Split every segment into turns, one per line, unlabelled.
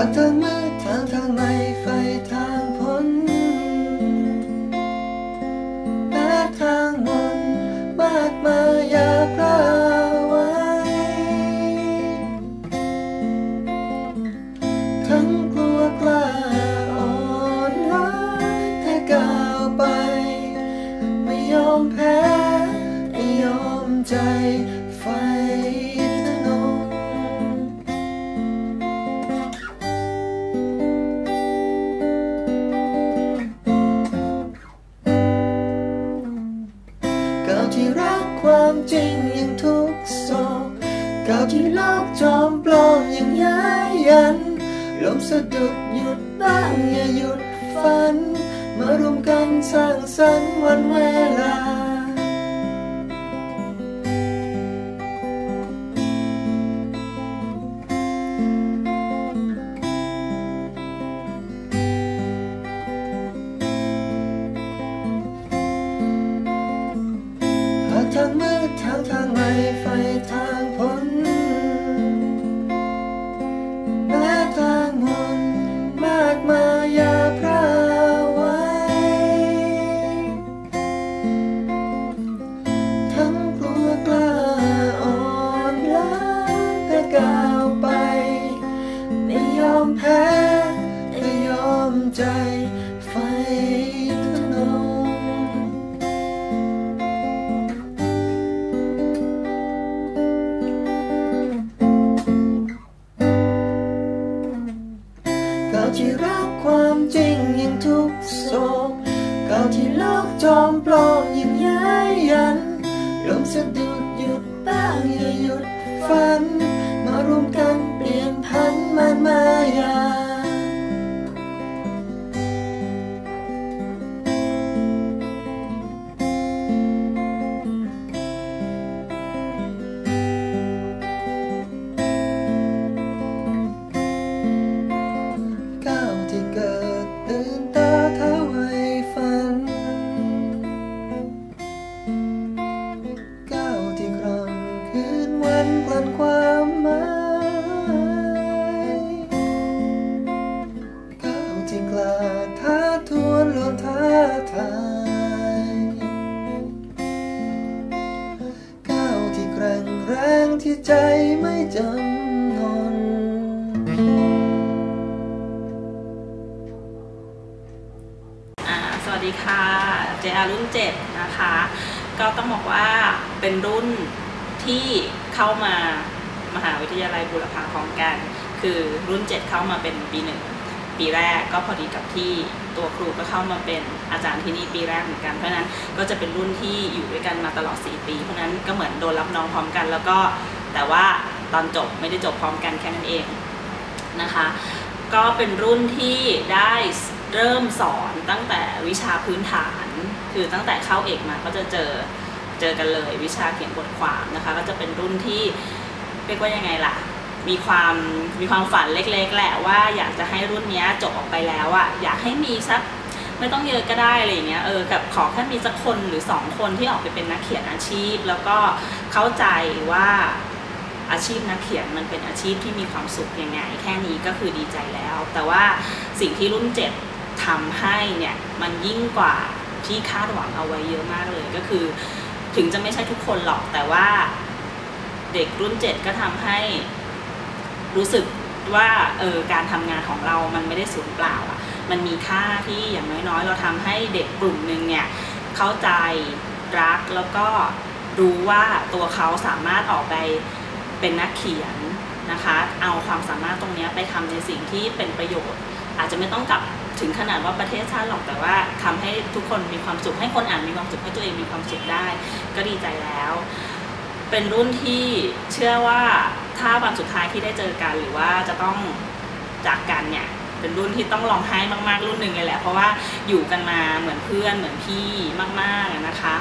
ากทางมืดทางทางไม่ไฟทางพ้นแม้ทางมนมากมายอย่าพลาไว้ ทั้งกลัวกล้าอ่อนล้าแต่ก้าวไป ไม่ยอมแพ้ ไม่ยอมใจ สะดุดหยุดบ้างอย่าหยุดฝัน มารวมกันสร้างสรรค์วันเวลาหาทางมืดทางทางไม่ไฟทาง วันกลั่นความหมายก้าวที่กล้าท้าทวนโลกท้าทายก้าวที่แกร่งแรงที่ใจไม่จำนน
อ่าสวัสดีค่ะ JR รุ่น7นะคะ ก็ต้องบอกว่าเป็นรุ่นที่ เข้ามามหาวิทยาลัยบุรพาพร้อมกัน คือรุ่น 7 เข้ามาเป็นปีหนึ่งปีแรกก็พอดีกับที่ตัวครูก็เข้ามาเป็นอาจารย์ที่นี่ปีแรกเหมือนกันเพราะนั้นก็จะเป็นรุ่นที่อยู่ด้วยกันมาตลอด 4 ปี เพราะนั้นก็เหมือนโดนรับน้องพร้อมกัน แล้วก็แต่ว่าตอนจบไม่ได้จบพร้อมกันแค่นั้นเองนะคะ ก็เป็นรุ่นที่ได้เริ่มสอนตั้งแต่วิชาพื้นฐาน คือตั้งแต่เข้าเอกมาก็จะเจอ เจอกันเลย วิชาเขียนบทความนะคะ ก็จะเป็นรุ่นที่เรียกว่ายังไงล่ะ มีความมีความฝันเล็ก ๆ แหละว่าอยากจะให้รุ่นนี้จบออกไปแล้วอะอยากให้มีสักไม่ต้องเยอะก็ได้อะไรอย่างเงี้ยเออกับขอแค่มีสักคนหรือสองคนที่ออกไปเป็นนักเขียนอาชีพ แล้วก็เข้าใจว่าอาชีพนักเขียนมันเป็นอาชีพที่มีความสุขยังไง แค่นี้ก็คือดีใจแล้ว แต่ว่าสิ่งที่รุ่นเจ็ดทำให้เนี่ยมันยิ่งกว่าที่คาดหวังเอาไว้เยอะมากเลยก็คือ ถึงจะไม่ใช่ทุกคนหรอกแต่ว่าเด็กรุ่นเจ็ดก็ทำให้รู้สึกว่าเออการทำงานของเรามันไม่ได้สูญเปล่าอะมันมีค่าที่อย่างน้อยๆ เราทำให้เด็กกลุ่มหนึ่งเนี่ยเข้าใจรักแล้วก็รู้ว่าตัวเขาสามารถออกไปเป็นนักเขียนนะคะ เอาความสามารถตรงนี้ไปทำในสิ่งที่เป็นประโยชน์ อาจจะไม่ต้องกลับถึงขนาดว่าประเทศชาติหรอกแต่ว่าทำให้ทุกคนมีความสุขให้คนอ่านมีความสุขให้ตัวเองมีความสุขได้ ก็ดีใจแล้ว เป็นรุ่นที่เชื่อว่าถ้าวันสุดท้ายที่ได้เจอกันหรือว่าจะต้องจากกันเนี่ยเป็นรุ่นที่ต้องร้องไห้มากๆ รุ่นหนึ่งเลยแหละ เพราะว่าอยู่กันมาเหมือนเพื่อนเหมือนพี่มากๆนะคะ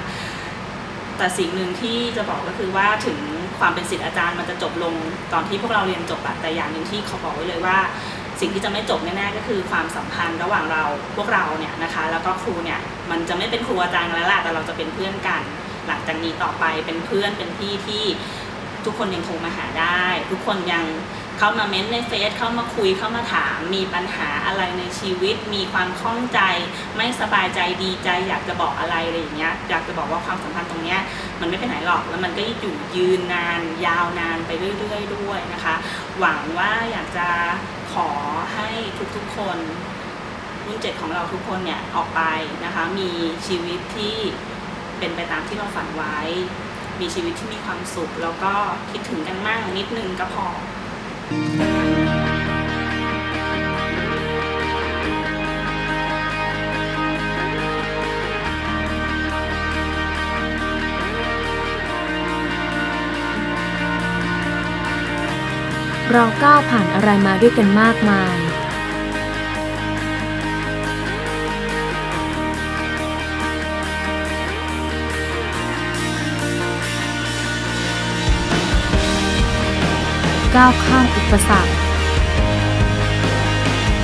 แต่สิ่งหนึ่งที่จะบอกก็คือว่าถึงความเป็นศิษย์อาจารย์มันจะจบลงตอนที่พวกเราเรียนจบอะแต่อย่างหนึ่งที่เขาบอกไว้เลยว่า สิ่งที่จะไม่จบแน่ๆก็คือความสัมพันธ์ระหว่างเราพวกเราเนี่ยนะคะแล้วก็ครูเนี่ยมันจะไม่เป็นครูอาจารย์แล้วล่ะแต่เราจะเป็นเพื่อนกัน หลังจากนี้ต่อไปเป็นเพื่อนเป็นพี่ที่ทุกคนยังโทรมาหาได้ ทุกคนยังเข้ามาเม้นต์ในเฟซเข้ามาคุยเข้ามาถาม มีปัญหาอะไรในชีวิต มีความข้องใจ ไม่สบายใจดีใจ อยากจะบอกอะไรอะไรอย่างเงี้ยอยากจะบอกว่าความสัมพันธ์ตรงเนี้ยมันไม่ไปไหนหรอกแล้วมันก็อยู่ยืนนาน ยาวนานไปเรื่อย ๆ ด้วยนะคะ หวังว่าอยากจะ ขอให้ทุกๆคนรุ่นเจ็ดของเราทุกคนเนี่ยออกไปนะคะ มีชีวิตที่เป็นไปตามที่เราฝันไว้ มีชีวิตที่มีความสุข แล้วก็คิดถึงกันมากนิดนึงก็พอ
เราก้าวผ่านอะไรมาด้วยกันมากมาย ก้าวข้ามอุปสรรค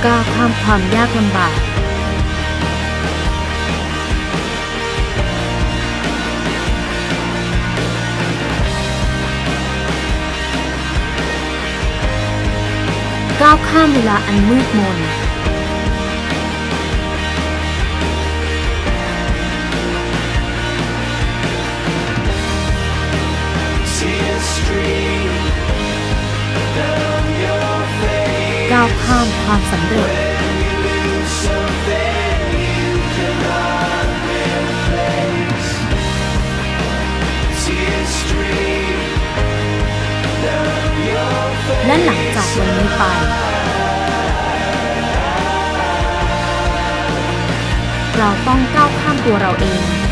ก้าวข้ามความยากลำบากามเวลาอันมืดมน ก้าวข้ามความสำเร็จ และหลังจากวันนี้ไป เราต้องก้าวข้ามตัวเราเอง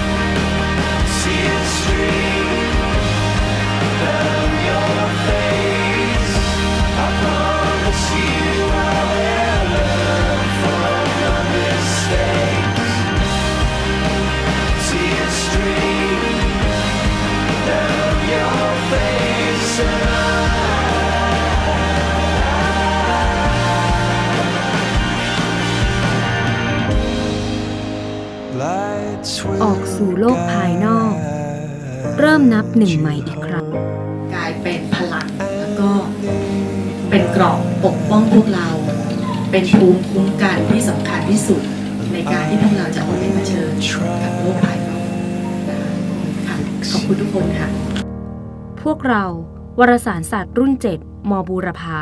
เริ่มนับหนึ่งใหม่อีกครั้ง
กลายเป็นพลังแล้วก็เป็นเกราะปกป้องพวกเรา เป็นภูมิคุ้มกันที่สำคัญที่สุดในการที่พวกเราจะออกไปเผชิญกับโลกภายนอกนะคะค่ะขอบคุณทุกคนค่ะ
พวกเราวารสารศาสตร์รุ่น 7มบูรพา